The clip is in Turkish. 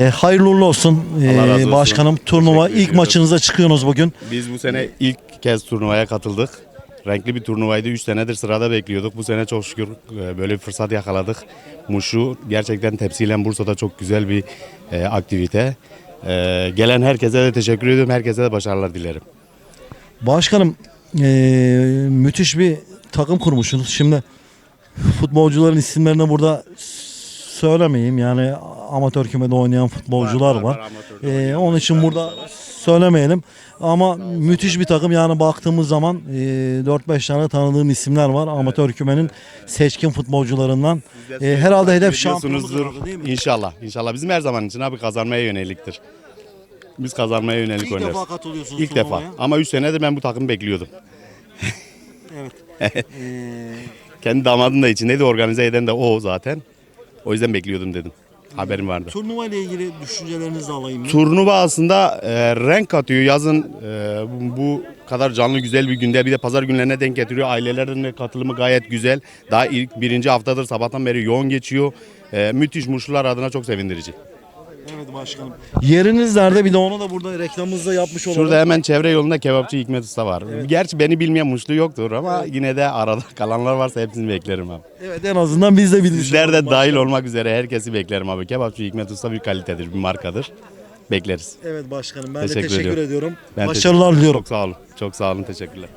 E, hayırlı uğurlu olsun, e, Allah razı olsun. başkanım. Turnuva Teşekkür ilk ediyoruz. maçınıza çıkıyorsunuz bugün. Biz bu sene ilk kez turnuvaya katıldık. Renkli bir turnuvaydı. 3 senedir sırada bekliyorduk. Bu sene çok şükür e, böyle bir fırsat yakaladık. Muşu gerçekten temsilen Bursa'da çok güzel bir e, aktivite. E, gelen herkese de teşekkür ediyorum. Herkese de başarılar dilerim. Başkanım e, müthiş bir takım kurmuşsunuz. Şimdi futbolcuların isimlerini burada söylemeyeyim. Yani amatör kümede oynayan futbolcular var. Var, var, E, onun için burada söylemeyelim. Ama müthiş bir takım yani baktığımız zaman e, 4-5 tane tanıdığım isimler var. Amatör kümenin seçkin futbolcularından. E, herhalde hedef şampiyonluk değil mi? İnşallah. İnşallah. Bizim her zaman için abi kazanmaya yöneliktir. Biz kazanmaya yönelik İlk oynarız. defa katılıyorsunuz İlk defa. turnuvaya. Ama 3 senedir ben bu takımı bekliyordum. Evet. Ee, Kendi damadım da içindeydi. Organize eden de o zaten. O yüzden bekliyordum dedim. Haberim vardı. turnuva ile ilgili düşüncelerinizi alayım. Turnuva aslında e, renk katıyor. Yazın e, bu, kadar canlı güzel bir günde bir de pazar günlerine denk getiriyor. Ailelerin de katılımı gayet güzel. Daha ilk birinci haftadır sabahtan beri yoğun geçiyor. E, müthiş Muşlular adına çok sevindirici. Evet başkanım. Yeriniz nerede? Bir de onu da burada reklamımızda yapmış olalım. Şurada hemen çevre yolunda kebapçı Hikmet Usta var. Gerçi beni bilmeyen Muşlu yoktur ama yine de arada kalanlar varsa hepsini beklerim abi. Evet en azından biz de bilmiş Sizler de dahil olmak üzere herkesi beklerim abi. Kebapçı Hikmet Usta bir kalitedir, bir markadır. Bekleriz. Evet başkanım ben Teşekkür de teşekkür ediyorum. ediyorum. Ben Başarılar teşekkür- diliyorum. Çok sağ olun. Çok sağ olun. Teşekkürler.